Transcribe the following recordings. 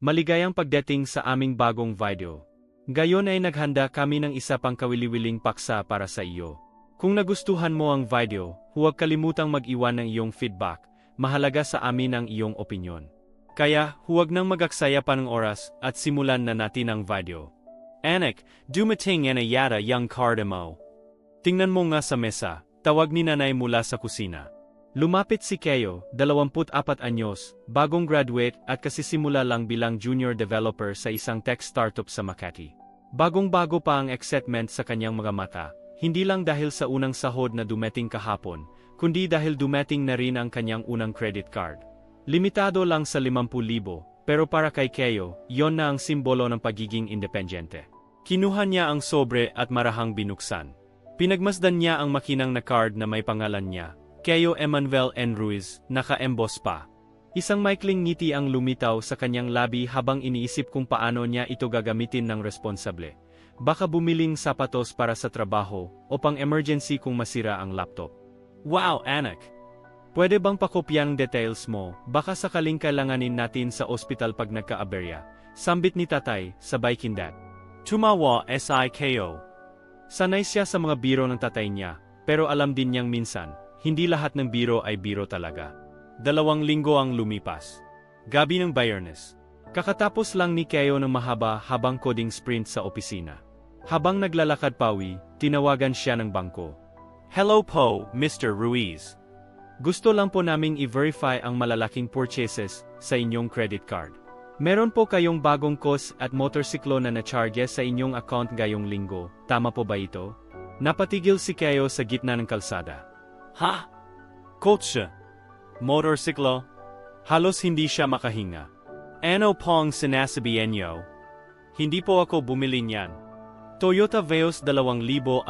Maligayang pagdating sa aming bagong video. Gayon ay naghanda kami ng isa pang kawili-wiling paksa para sa iyo. Kung nagustuhan mo ang video, huwag kalimutang mag-iwan ng iyong feedback. Mahalaga sa amin ang iyong opinyon. Kaya, huwag nang magaksaya pa ng oras at simulan na natin ang video. Anak, dumating na yata yung card mo. Tingnan mo nga sa mesa, tawag ni nanay mula sa kusina. Lumapit si Keo, 24 anyos, bagong graduate at kasisimula lang bilang junior developer sa isang tech startup sa Makati. Bagong-bago pa ang excitement sa kanyang mga mata, hindi lang dahil sa unang sahod na dumating kahapon, kundi dahil dumating na rin ang kanyang unang credit card. Limitado lang sa 50,000, pero para kay Keo, yon na ang simbolo ng pagiging independyente. Kinuha niya ang sobre at marahang binuksan. Pinagmasdan niya ang makinang na card na may pangalan niya, Keo Emanuel N. Ruiz, naka-emboss pa. Isang maikling ngiti ang lumitaw sa kanyang labi habang iniisip kung paano niya ito gagamitin ng responsable. Baka bumiling sapatos para sa trabaho o pang emergency kung masira ang laptop. Wow, anak! Pwede bang pakopyan details mo, baka sakaling kailanganin natin sa ospital pag nagka-aberya. Sambit ni tatay, sabay kindat. Tumawa SIKO. Sanay siya sa mga biro ng tatay niya, pero alam din niyang minsan, hindi lahat ng biro ay biro talaga. Dalawang linggo ang lumipas. Gabi ng Bayernes. Kakatapos lang ni Keo ng mahaba habang coding sprint sa opisina. Habang naglalakad pawi, tinawagan siya ng bangko. Hello po, Mr. Ruiz. Gusto lang po naming i-verify ang malalaking purchases sa inyong credit card. Meron po kayong bagong cost at motorsiklo na na-charge sa inyong account gayong linggo, tama po ba ito? Napatigil si Keo sa gitna ng kalsada. Ha? Coach? Motorsiklo? Halos hindi siya makahinga. Ano pong sinasabihan niyo? Hindi po ako bumili niyan. Toyota Veos 2021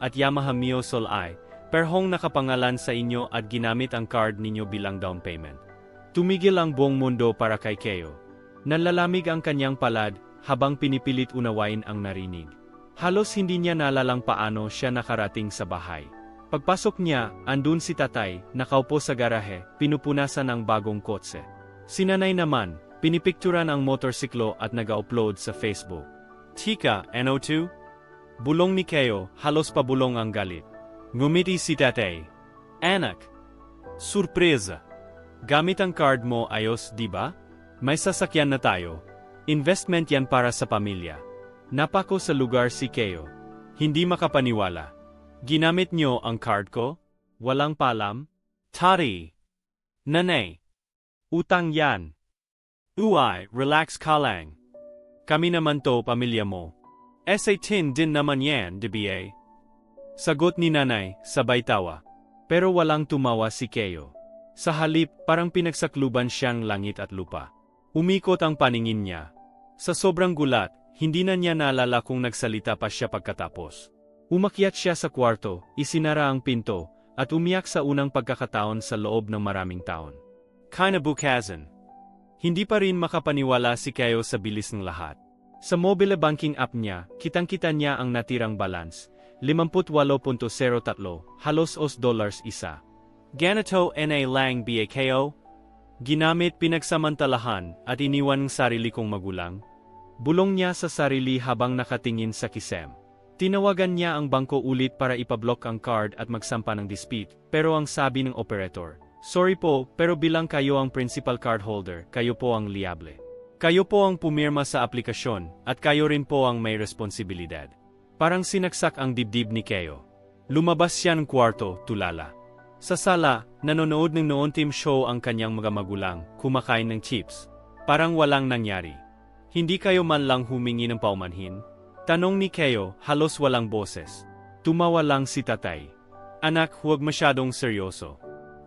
at Yamaha Mio Sol I, perhong nakapangalan sa inyo at ginamit ang card ninyo bilang down payment. Tumigil ang buong mundo para kay Keo. Nanlalamig ang kanyang palad habang pinipilit unawain ang narinig. Halos hindi niya nalalang paano siya nakarating sa bahay. Pagpasok niya, andun si tatay, nakaupo sa garahe, pinupunasan ang bagong kotse. Si nanay naman, pinipikturan ang motorsiklo at nag-upload sa Facebook. Tika, NO2? Bulong ni Keo, halos pabulong ang galit. Ngumiti si tatay. Anak! Surpresa! Gamit ang card mo ayos, di ba? May sasakyan na tayo. Investment yan para sa pamilya. Napako sa lugar si Keo. Hindi makapaniwala. Ginamit nyo ang card ko? Walang palam? Tari. Nanay. Utang yan. Uy, relax ka lang. Kami naman to pamilya mo. SA10 din naman yan, DBA. Sagot ni nanay, sabay tawa. Pero walang tumawa si Keo. Sa halip, parang pinagsakluban siyang langit at lupa. Umikot ang paningin niya. Sa sobrang gulat, hindi na niya naalala kung nagsalita pa siya pagkatapos. Umakyat siya sa kwarto, isinara ang pinto, at umiyak sa unang pagkakataon sa loob ng maraming taon. Kinabukasan. Hindi pa rin makapaniwala si Keo sa bilis ng lahat. Sa mobile banking app niya, kitang-kita niya ang natirang balance, 58.03, halos os dollars isa. Ganito na lang BAKO? Ginamit pinagsamantalahan at iniwan ng sarili kong magulang. Bulong niya sa sarili habang nakatingin sa kisem. Tinawagan niya ang bangko ulit para ipablock ang card at magsampa ng dispute, pero ang sabi ng operator, Sorry po, pero bilang kayo ang principal card holder, kayo po ang liable. Kayo po ang pumirma sa aplikasyon, at kayo rin po ang may responsibilidad. Parang sinaksak ang dibdib ni Keo. Lumabas siya ng kwarto, tulala. Sa sala, nanonood ng noon team show ang kanyang mga magulang, kumakain ng chips. Parang walang nangyari. Hindi kayo man lang humingi ng paumanhin, Tanong ni Keo, halos walang boses. Tumawa lang si tatay. Anak, huwag masyadong seryoso.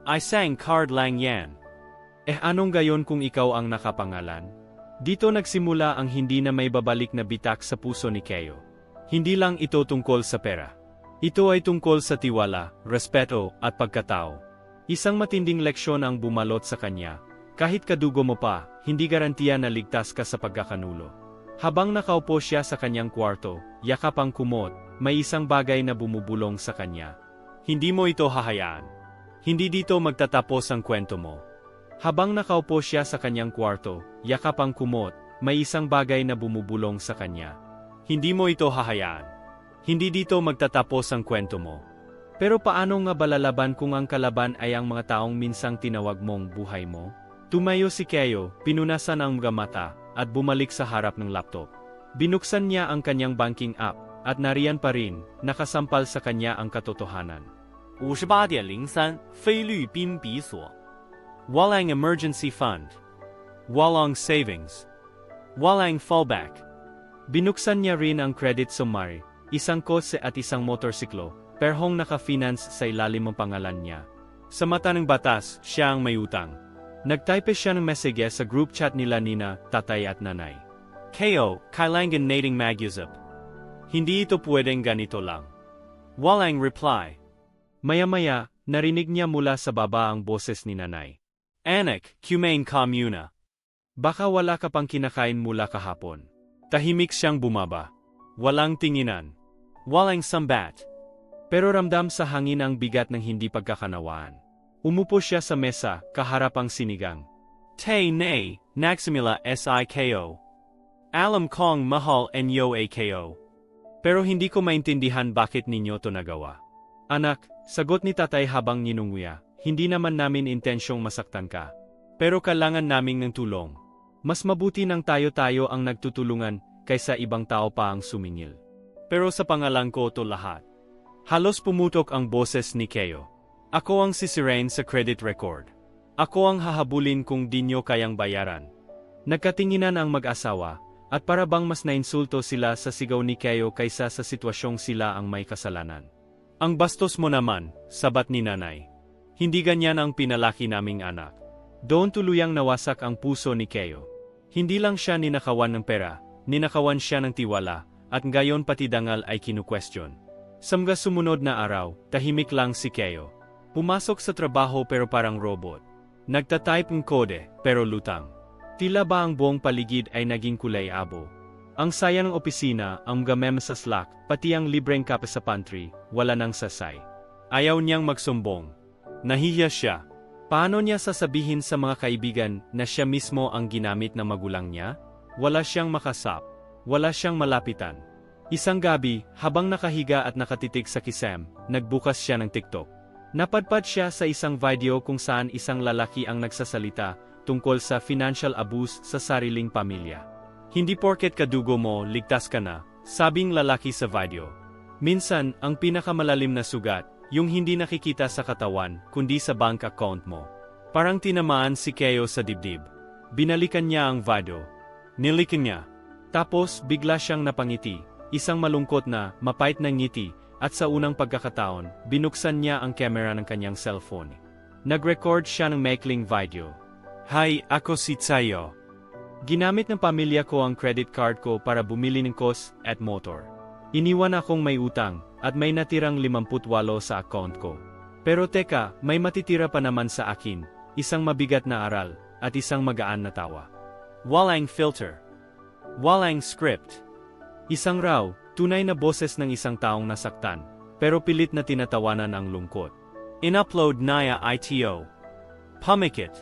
I sang card lang yan. Eh anong gayon kung ikaw ang nakapangalan? Dito nagsimula ang hindi na may babalik na bitak sa puso ni Keo. Hindi lang ito tungkol sa pera. Ito ay tungkol sa tiwala, respeto, at pagkatao. Isang matinding leksyon ang bumalot sa kanya. Kahit kadugo mo pa, hindi garantiya na ligtas ka sa pagkakanulo. Habang nakaupo siya sa kanyang kwarto, yakap ang kumot, may isang bagay na bumubulong sa kanya. Hindi mo ito hahayaan. Hindi dito magtatapos ang kwento mo. Habang nakaupo siya sa kanyang kwarto, yakap ang kumot, may isang bagay na bumubulong sa kanya. Hindi mo ito hahayaan. Hindi dito magtatapos ang kwento mo. Pero paano nga balalaban kung ang kalaban ay ang mga taong minsang tinawag mong buhay mo? Tumayo si Keo, pinunasan ang mga mata, at bumalik sa harap ng laptop. Binuksan niya ang kanyang banking app, at nariyan pa rin, nakasampal sa kanya ang katotohanan. 五十八点零三菲律宾比索 Walang Emergency Fund Walong Savings Walang Fallback Binuksan niya rin ang credit summary, isang kotse at isang motorsiklo, perhong naka-finance sa ilalim ng pangalan niya. Sa mata ng batas, siya ang may utang. Nagtype siya ng message sa group chat nila nina, tatay at nanay. KO, kailangan nating mag-usap. Hindi ito pwedeng ganito lang. Walang reply. Maya-maya, narinig niya mula sa baba ang boses ni nanay. Anak, kumain ka muna. Baka wala ka pang kinakain mula kahapon. Tahimik siyang bumaba. Walang tinginan. Walang sambat. Pero ramdam sa hangin ang bigat ng hindi pagkakanawaan. Umupo siya sa mesa, kaharap ang sinigang. Tay nay, Naximila SIKO. Alam kong mahal enyo AKO. Pero hindi ko maintindihan bakit ninyo to nagawa. Anak, sagot ni tatay habang ninunguya, hindi naman namin intensyong masaktan ka. Pero kailangan naming ng tulong. Mas mabuti nang tayo-tayo ang nagtutulungan kaysa ibang tao pa ang sumingil. Pero sa pangalan ko to lahat. Halos pumutok ang boses ni Keo. Ako ang sisirain sa credit record. Ako ang hahabulin kung di nyo kayang bayaran. Nagkatinginan ang mag-asawa, at para bang mas nainsulto sila sa sigaw ni Keo kaysa sa sitwasyong sila ang may kasalanan. Ang bastos mo naman, sabat ni nanay. Hindi ganyan ang pinalaki naming anak. Doon tuluyang nawasak ang puso ni Keo. Hindi lang siya ninakawan ng pera, ninakawan siya ng tiwala, at ngayon pati dangal ay kinukwestiyon. Samga sumunod na araw, tahimik lang si Keo. Pumasok sa trabaho pero parang robot. Nagtatype ng kode, pero lutang. Tila ba ang buong paligid ay naging kulay abo. Ang saya ng opisina, ang gamem sa Slack, pati ang libreng kape sa pantry, wala nang sasay. Ayaw niyang magsumbong. Nahihiya siya. Paano niya sasabihin sa mga kaibigan na siya mismo ang ginamit ng magulang niya? Wala siyang makasap. Wala siyang malapitan. Isang gabi, habang nakahiga at nakatitig sa kisem, nagbukas siya ng TikTok. Napadpad siya sa isang video kung saan isang lalaki ang nagsasalita tungkol sa financial abuse sa sariling pamilya. Hindi porket kadugo mo, ligtas ka na, sabing lalaki sa video. Minsan, ang pinakamalalim na sugat, yung hindi nakikita sa katawan, kundi sa bank account mo. Parang tinamaan si Keo sa dibdib. Binalikan niya ang video. Nilikan niya. Tapos, bigla siyang napangiti, isang malungkot na, mapait na ngiti, at sa unang pagkakataon, binuksan niya ang camera ng kanyang cellphone. Nag-record siya ng maikling video. Hi, ako si Tsayo. Ginamit ng pamilya ko ang credit card ko para bumili ng kos at motor. Iniwan akong may utang, at may natirang 58 sa account ko. Pero teka, may matitira pa naman sa akin, isang mabigat na aral, at isang magaan na tawa. Walang filter. Walang script. Isang raw, tunay na boses ng isang taong nasaktan, pero pilit na tinatawanan ang lungkot. In-upload naya ITO. Pumikit.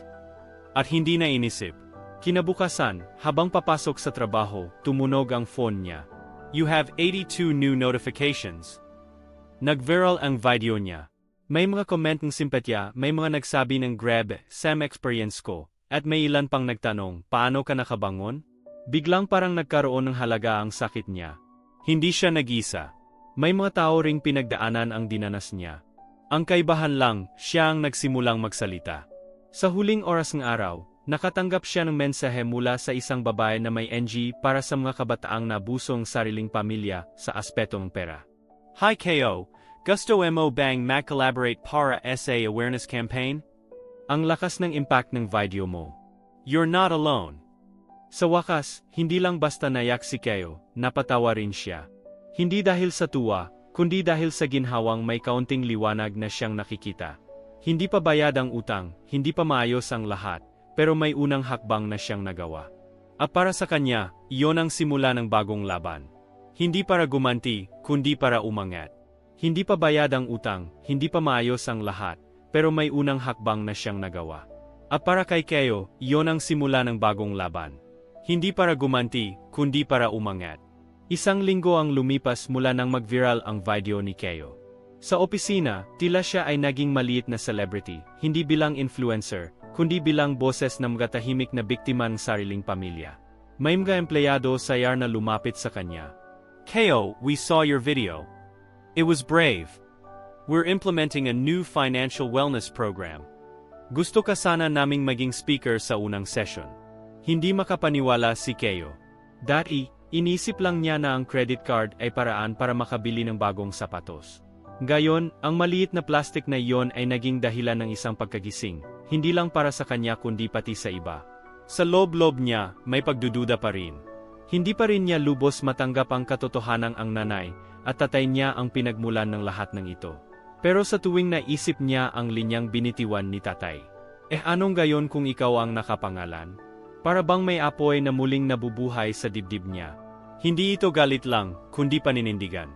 At hindi na inisip. Kinabukasan, habang papasok sa trabaho, tumunog ang phone niya. You have 82 new notifications. Nag-viral ang video niya. May mga comment ng simpatya, may mga nagsabi ng grab, same experience ko, at may ilan pang nagtanong, paano ka nakabangon? Biglang parang nagkaroon ng halaga ang sakit niya. Hindi siya nag-isa. May mga tao ring pinagdaanan ang dinanas niya. Ang kaibahan lang, siya ang nagsimulang magsalita. Sa huling oras ng araw, nakatanggap siya ng mensahe mula sa isang babae na may NG para sa mga kabataang nabusong sariling pamilya sa aspeto ng pera. Hi KO, gusto mo bang mag-collaborate para SA awareness campaign? Ang lakas ng impact ng video mo. You're not alone. Sa wakas, hindi lang basta nayak si Keo, napatawa rin siya. Hindi dahil sa tuwa, kundi dahil sa ginhawang may kaunting liwanag na siyang nakikita. Hindi pa bayad ang utang, hindi pa maayos ang lahat, pero may unang hakbang na siyang nagawa. At para sa kanya, iyon ang simula ng bagong laban. Hindi para gumanti, kundi para umangat. Hindi pa bayad ang utang, hindi pa maayos ang lahat, pero may unang hakbang na siyang nagawa. At para kay Keo, iyon ang simula ng bagong laban. Hindi para gumanti, kundi para umangat. Isang linggo ang lumipas mula nang mag-viral ang video ni Keo. Sa opisina, tila siya ay naging maliit na celebrity, hindi bilang influencer, kundi bilang boses ng mga tahimik na biktima ng sariling pamilya. May mga empleyado sa YAR na lumapit sa kanya. Ko, we saw your video. It was brave. We're implementing a new financial wellness program. Gusto ka sana naming maging speaker sa unang session. Hindi makapaniwala si Keo. Dati, inisip lang niya na ang credit card ay paraan para makabili ng bagong sapatos. Gayon, ang maliit na plastic na iyon ay naging dahilan ng isang pagkagising, hindi lang para sa kanya kundi pati sa iba. Sa loob-loob niya, may pagdududa pa rin. Hindi pa rin niya lubos matanggap ang katotohanan ang nanay, at tatay niya ang pinagmulan ng lahat ng ito. Pero sa tuwing naisip niya ang linyang binitiwan ni tatay. Eh anong gayon kung ikaw ang nakapangalan? Para bang may apoy na muling nabubuhay sa dibdib niya? Hindi ito galit lang, kundi paninindigan.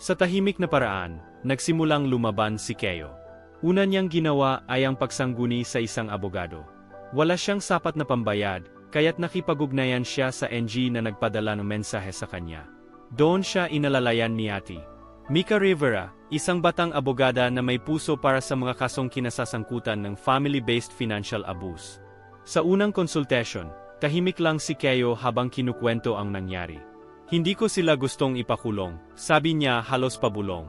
Sa tahimik na paraan, nagsimulang lumaban si Keo. Una niyang ginawa ay ang pagsangguni sa isang abogado. Wala siyang sapat na pambayad, kaya't nakipagugnayan siya sa NG na nagpadala ng mensahe sa kanya. Doon siya inalalayan ni Ati. Mika Rivera, isang batang abogada na may puso para sa mga kasong kinasasangkutan ng family-based financial abuse. Sa unang consultation, tahimik lang si Keo habang kinukwento ang nangyari. Hindi ko sila gustong ipakulong, sabi niya halos pabulong.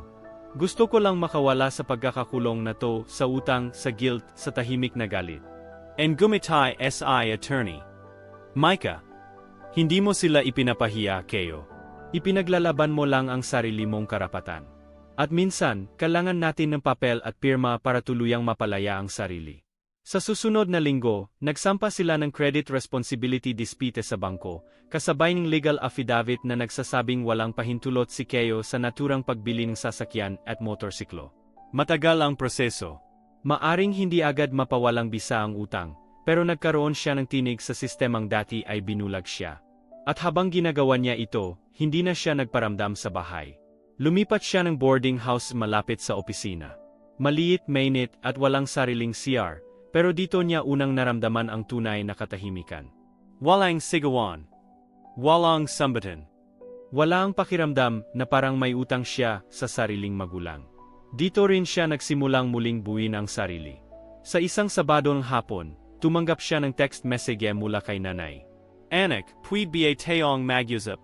Gusto ko lang makawala sa pagkakakulong na to sa utang, sa guilt, sa tahimik na galit. And gumitay SI attorney. Micah, Hindi mo sila ipinapahiya, Keo. Ipinaglalaban mo lang ang sarili mong karapatan. At minsan, kailangan natin ng papel at pirma para tuluyang mapalaya ang sarili. Sa susunod na linggo, nagsampa sila ng credit responsibility dispute sa bangko, kasabay ng legal affidavit na nagsasabing walang pahintulot si Keo sa naturang pagbili ng sasakyan at motorsiklo. matagal ang proseso. Maaring hindi agad mapawalang bisa ang utang, pero nagkaroon siya ng tinig sa sistemang dati ay binulag siya. At habang ginagawa niya ito, hindi na siya nagparamdam sa bahay. Lumipat siya ng boarding house malapit sa opisina. Maliit, mainit at walang sariling CR, pero dito niya unang naramdaman ang tunay na katahimikan. Walang sigawan. Walang sambatan. Wala ang pakiramdam na parang may utang siya sa sariling magulang. Dito rin siya nagsimulang muling buuin ang sarili. Sa isang Sabado ng hapon, tumanggap siya ng text message mula kay nanay. Anak, puid ba tayong magyusap?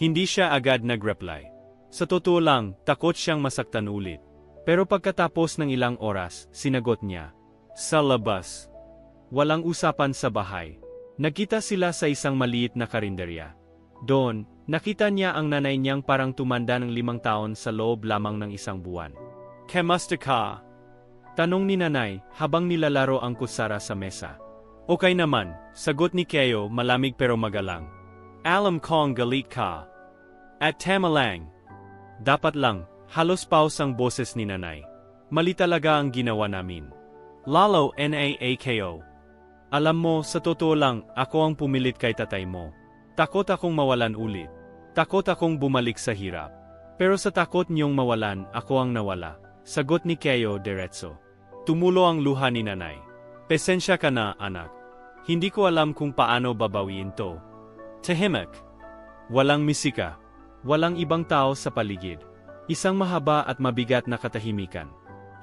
Hindi siya agad nag-reply. Sa totoo lang, takot siyang masaktan ulit. Pero pagkatapos ng ilang oras, sinagot niya. Sa labas. Walang usapan sa bahay. Nagkita sila sa isang maliit na karinderya. Doon, nakita niya ang nanay niyang parang tumanda ng limang taon sa loob lamang ng isang buwan. Kamusta ka? Tanong ni nanay habang nilalaro ang kusara sa mesa. Okay naman, sagot ni Keo malamig pero magalang. Alam kong galit ka. At tama lang. Dapat lang, halos paus ang boses ni nanay. Mali talaga ang ginawa namin. Lalo NAAKO. Alam mo, sa totoo lang, ako ang pumilit kay tatay mo. Takot akong mawalan ulit. Takot akong bumalik sa hirap. Pero sa takot niyong mawalan, ako ang nawala. Sagot ni Keo diretso. Tumulo ang luha ni nanay. Pesensya ka na, anak. Hindi ko alam kung paano babawiin to. Tahimik. Walang misika. Walang ibang tao sa paligid. Isang mahaba at mabigat na katahimikan.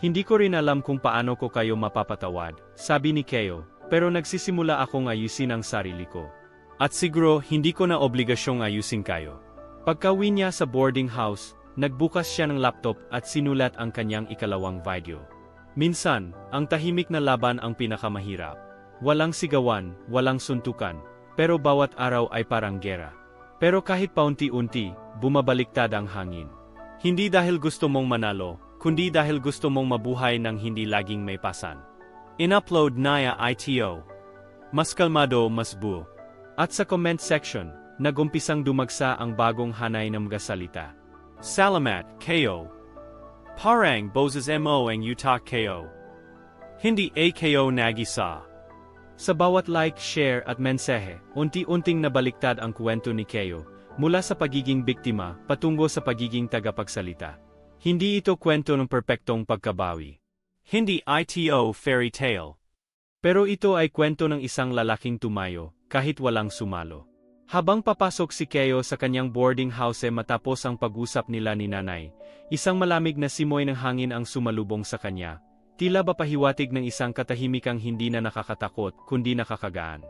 Hindi ko rin alam kung paano ko kayo mapapatawad, sabi ni Keo, pero nagsisimula akong ayusin ang sarili ko. At siguro hindi ko na obligasyong ayusin kayo. Pagkawi niya sa boarding house, nagbukas siya ng laptop at sinulat ang kanyang ikalawang video. Minsan, ang tahimik na laban ang pinakamahirap. Walang sigawan, walang suntukan, pero bawat araw ay parang gera. Pero kahit paunti-unti, bumabaliktad ang hangin. Hindi dahil gusto mong manalo, kundi dahil gusto mong mabuhay ng hindi laging may pasan. In-upload Naya ITO. Mas kalmado, mas buo. At sa comment section, nagumpisang dumagsa ang bagong hanay ng mga salita. Salamat, KO. Parang boses mo ang utak KO. Hindi AKO nagisa. Sa bawat like, share at mensahe, unti-unting nabaliktad ang kwento ni Keo, mula sa pagiging biktima patungo sa pagiging tagapagsalita. Hindi ito kwento ng perpektong pagkabawi. Hindi ITO fairy tale. Pero ito ay kwento ng isang lalaking tumayo, kahit walang sumalo. Habang papasok si Keo sa kanyang boarding house matapos ang pag-usap nila ni nanay, isang malamig na simoy ng hangin ang sumalubong sa kanya. Tila ba pahiwatig ng isang katahimikang hindi na nakakatakot, kundi nakakagaan.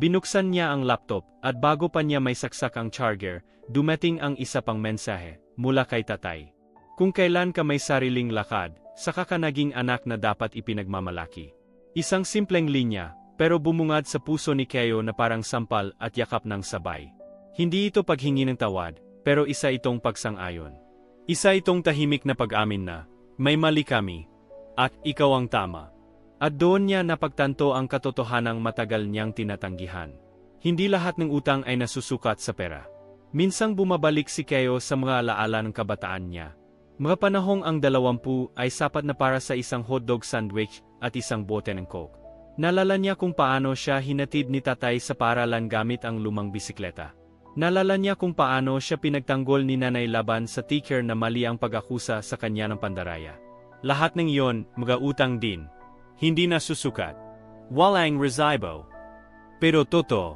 Binuksan niya ang laptop, at bago pa niya may saksak ang charger, dumating ang isa pang mensahe, mula kay tatay. Kung kailan ka may sariling lakad, saka ka naging anak na dapat ipinagmamalaki. Isang simpleng linya, pero bumungad sa puso ni Keo na parang sampal at yakap ng sabay. Hindi ito paghingi ng tawad, pero isa itong pagsang-ayon. Isa itong tahimik na pag-amin na, may mali kami, at ikaw ang tama. At doon niya napagtanto ang katotohanang matagal niyang tinatanggihan. Hindi lahat ng utang ay nasusukat sa pera. Minsang bumabalik si Keo sa mga alaala ng kabataan niya. Mga panahong ang dalawampu ay sapat na para sa isang hotdog sandwich at isang bote ng coke. Nalala niya kung paano siya hinatid ni tatay sa paralan gamit ang lumang bisikleta. Nalala niya kung paano siya pinagtanggol ni nanay laban sa ticker na mali ang pag-akusa sa kanya ng pandaraya. Lahat ng iyon, mga utang din. Hindi na susukat. Walang resibo. Pero totoo.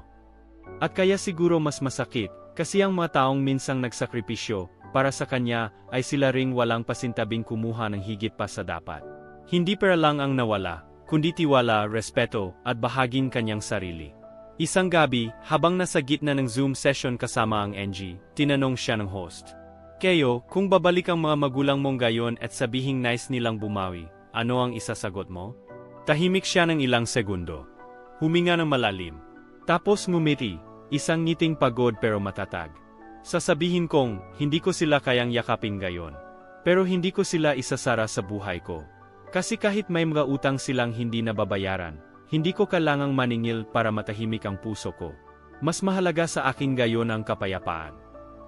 At kaya siguro mas masakit, kasi ang mga taong minsang nagsakripisyo, para sa kanya, ay sila ring walang pasintabing kumuha ng higit pa sa dapat. Hindi pera lang ang nawala, kundi tiwala, respeto, at bahaging kanyang sarili. Isang gabi, habang nasa gitna ng Zoom session kasama ang NG, tinanong siya ng host. Keo, kung babalik ang mga magulang mong gayon at sabihing nice nilang bumawi, ano ang isasagot mo? Tahimik siya ng ilang segundo. Huminga ng malalim. Tapos ngumiti, isang ngiting pagod pero matatag. Sasabihin kong, hindi ko sila kayang yakapin gayon. Pero hindi ko sila isasara sa buhay ko. Kasi kahit may mga utang silang hindi nababayaran, hindi ko kailangang maningil para matahimik ang puso ko. Mas mahalaga sa akin gayon ang kapayapaan.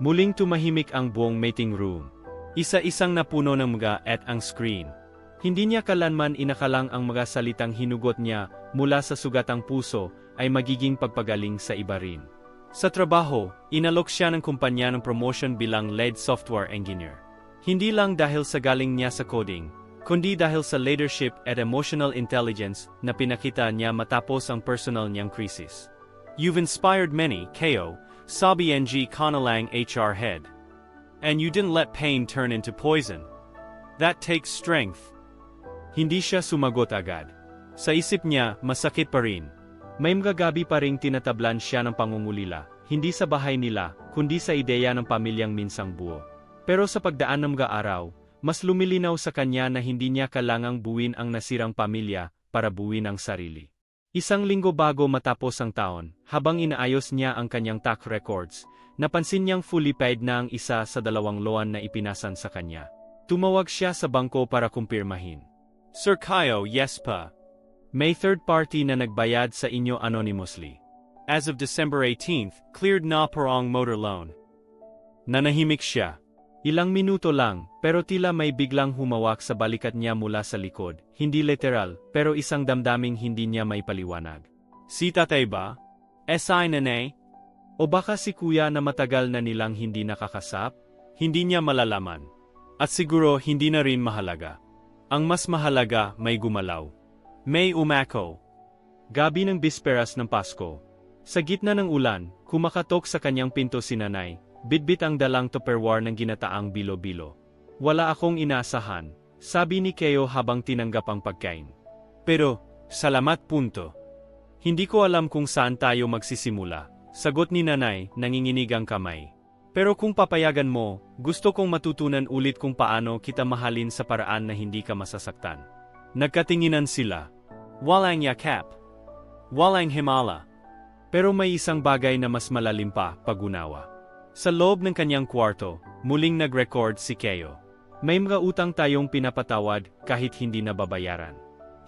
Muling tumahimik ang buong meeting room. Isa-isang napuno ng mga at ang screen. Hindi niya kalanman inakalang ang mga salitang hinugot niya mula sa sugatang puso ay magiging pagpagaling sa iba rin. Sa trabaho, inalok siya ng kumpanya ng promotion bilang lead software engineer. Hindi lang dahil sa galing niya sa coding, kundi dahil sa leadership at emotional intelligence na pinakita niya matapos ang personal niyang krisis. You've inspired many, KO, sabi NG Kanalang HR head. And you didn't let pain turn into poison. That takes strength. Hindi siya sumagot agad. Sa isip niya, masakit pa rin. May mga gabi pa ring tinatablan siya ng pangungulila, hindi sa bahay nila, kundi sa ideya ng pamilyang minsang buo. Pero sa pagdaan ng mga araw, mas lumilinaw sa kanya na hindi niya kailangang buwin ang nasirang pamilya para buwin ang sarili. Isang linggo bago matapos ang taon, habang inaayos niya ang kanyang tax records, napansin niyang fully paid na ang isa sa dalawang loan na ipinasan sa kanya. Tumawag siya sa bangko para kumpirmahin. Sir Kayo, yes pa. May third party na nagbayad sa inyo anonymously. As of December 18th, cleared na parang motor loan. Nanahimik siya. Ilang minuto lang, pero tila may biglang humawak sa balikat niya mula sa likod, hindi literal, pero isang damdaming hindi niya may paliwanag. Si tatay ba? SI nanay? O baka si kuya na matagal na nilang hindi nakakasap? Hindi niya malalaman. At siguro hindi na rin mahalaga. Ang mas mahalaga may gumalaw. May umako. Gabi ng bisperas ng Pasko. Sa gitna ng ulan, kumakatok sa kanyang pinto si nanay, bitbit ang dalang tupperware ng ginataang bilo-bilo. Wala akong inasahan, sabi ni Keo habang tinanggap ang pagkain. Pero, salamat punto. Hindi ko alam kung saan tayo magsisimula, sagot ni nanay, nanginginig ang kamay. Pero kung papayagan mo, gusto kong matutunan ulit kung paano kita mahalin sa paraan na hindi ka masasaktan. Nagkatinginan sila. Walang yakap. Walang himala. Pero may isang bagay na mas malalim pa, pagunawa. Sa loob ng kanyang kwarto, muling nag-record si Keo. May mga utang tayong pinapatawad kahit hindi nababayaran.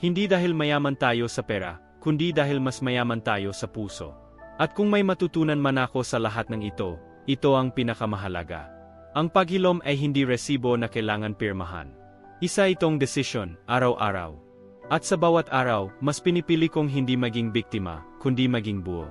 Hindi dahil mayaman tayo sa pera, kundi dahil mas mayaman tayo sa puso. At kung may matutunan man ako sa lahat ng ito, ito ang pinakamahalaga. Ang paghilom ay hindi resibo na kailangan pirmahan. Isa itong desisyon, araw-araw. At sa bawat araw, mas pinipili kong hindi maging biktima, kundi maging buo.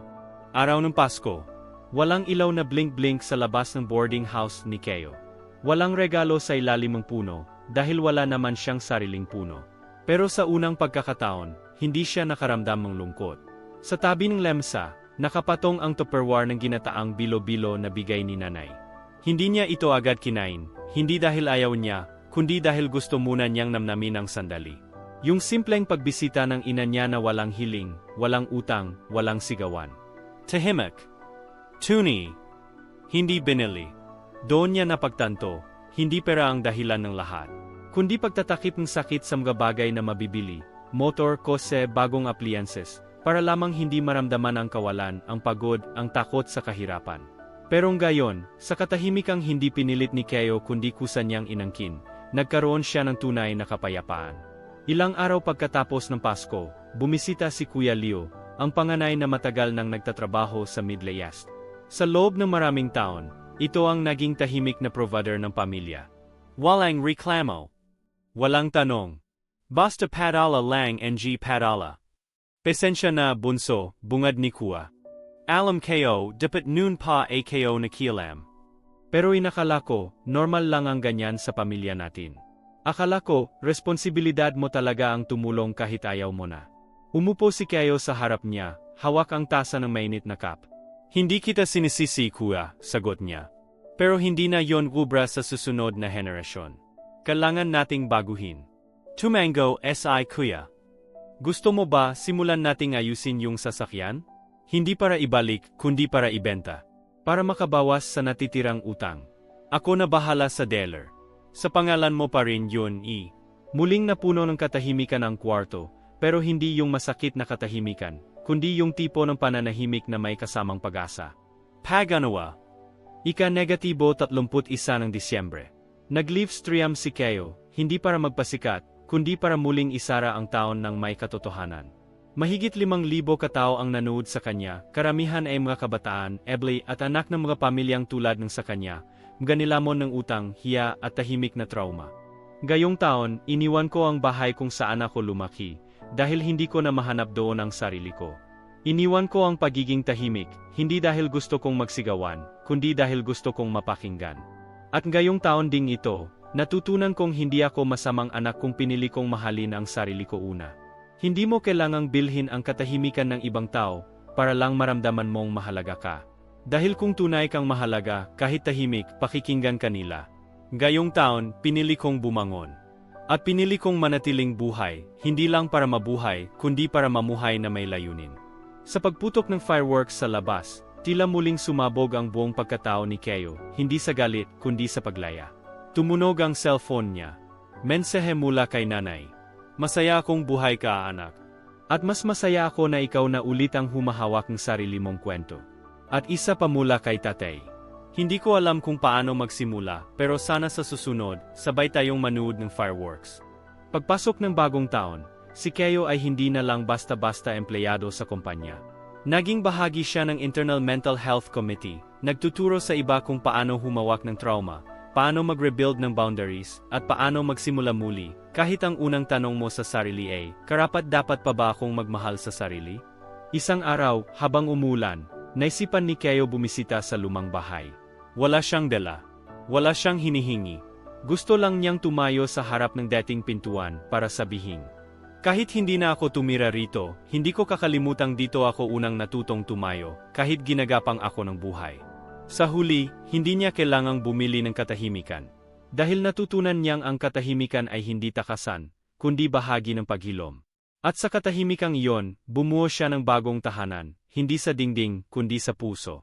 Araw ng Pasko. Walang ilaw na blink-blink sa labas ng boarding house ni Keo. Walang regalo sa ilalim ng puno, dahil wala naman siyang sariling puno. Pero sa unang pagkakataon, hindi siya nakaramdam ng lungkot. Sa tabi ng lemsa, nakapatong ang tupperware ng ginataang bilo-bilo na bigay ni nanay. Hindi niya ito agad kinain, hindi dahil ayaw niya, kundi dahil gusto muna niyang namnamin ang sandali. Yung simpleng pagbisita ng ina niya na walang hiling, walang utang, walang sigawan. Tahimik. Tuni. Hindi binili. Doon niya napagtanto, hindi pera ang dahilan ng lahat. Kundi pagtatakip ng sakit sa mga bagay na mabibili, motor, kose, bagong appliances, para lamang hindi maramdaman ang kawalan, ang pagod, ang takot sa kahirapan. Pero ngayon, sa katahimikang hindi pinilit ni Keo kundi kusa niyang inangkin, nagkaroon siya ng tunay na kapayapaan. Ilang araw pagkatapos ng Pasko, bumisita si Kuya Leo, ang panganay na matagal nang nagtatrabaho sa Middle East. Sa loob ng maraming taon, ito ang naging tahimik na provider ng pamilya. Walang reklamo. Walang tanong. Basta padala lang ng padala. Pesensya na bunso, bungad ni Kuya. Alam ko, dapat noon pa ako nakialam. Pero inakala ko, normal lang ang ganyan sa pamilya natin. Akala ko, responsibilidad mo talaga ang tumulong kahit ayaw mo na. Umupo si Keo sa harap niya, hawak ang tasa ng mainit na cup. Hindi kita sinisisi kuya, sagot niya. Pero hindi na yon ubra sa susunod na henerasyon. Kailangan nating baguhin. Tumango SI kuya. Gusto mo ba simulan nating ayusin yung sasakyan? Hindi para ibalik, kundi para ibenta. Para makabawas sa natitirang utang. Ako na bahala sa dealer. Sa pangalan mo pa rin yun, i. Muling napuno ng katahimikan ang kwarto, pero hindi yung masakit na katahimikan, kundi yung tipo ng pananahimik na may kasamang pag-asa. Paganawa. Ika-negatibo 31 ng Disyembre. Nag-live stream si Keo, hindi para magpasikat, kundi para muling isara ang taon ng may katotohanan. Mahigit limang libo katao ang nanood sa kanya, karamihan ay mga kabataan, eble at anak ng mga pamilyang tulad ng sa kanya, mga nilamon ng utang, hiya at tahimik na trauma. Gayong taon, iniwan ko ang bahay kung saan ako lumaki, dahil hindi ko na mahanap doon ang sarili ko. Iniwan ko ang pagiging tahimik, hindi dahil gusto kong magsigawan, kundi dahil gusto kong mapakinggan. At gayong taon ding ito, natutunan kong hindi ako masamang anak kung pinili kong mahalin ang sarili ko una. Hindi mo kailangang bilhin ang katahimikan ng ibang tao para lang maramdaman mong mahalaga ka. Dahil kung tunay kang mahalaga, kahit tahimik, pakikinggan kanila. Gayong taon, pinili kong bumangon. At pinili kong manatiling buhay, hindi lang para mabuhay, kundi para mamuhay na may layunin. Sa pagputok ng fireworks sa labas, tila muling sumabog ang buong pagkatao ni Keo, hindi sa galit, kundi sa paglaya. Tumunog ang cellphone niya. Mensahe mula kay nanay. Masaya akong buhay ka, anak. At mas masaya ako na ikaw na ulit ang humahawak ng sarili mong kwento. At isa pa mula kay tatay. Hindi ko alam kung paano magsimula, pero sana sa susunod, sabay tayong manood ng fireworks. Pagpasok ng bagong taon, si Keo ay hindi na lang basta-basta empleyado sa kumpanya. Naging bahagi siya ng Internal Mental Health Committee, nagtuturo sa iba kung paano humawak ng trauma, paano mag-rebuild ng boundaries, at paano magsimula muli, kahit ang unang tanong mo sa sarili ay, karapat dapat pa ba akong magmahal sa sarili? Isang araw, habang umulan, naisipan ni Keo bumisita sa lumang bahay. Wala siyang dala. Wala siyang hinihingi. Gusto lang niyang tumayo sa harap ng dating pintuan para sabihin. Kahit hindi na ako tumira rito, hindi ko kakalimutang dito ako unang natutong tumayo, kahit ginagapang ako ng buhay. Sa huli, hindi niya kailangang bumili ng katahimikan. Dahil natutunan niyang ang katahimikan ay hindi takasan, kundi bahagi ng paghilom. At sa katahimikang iyon, bumuo siya ng bagong tahanan, hindi sa dingding, kundi sa puso.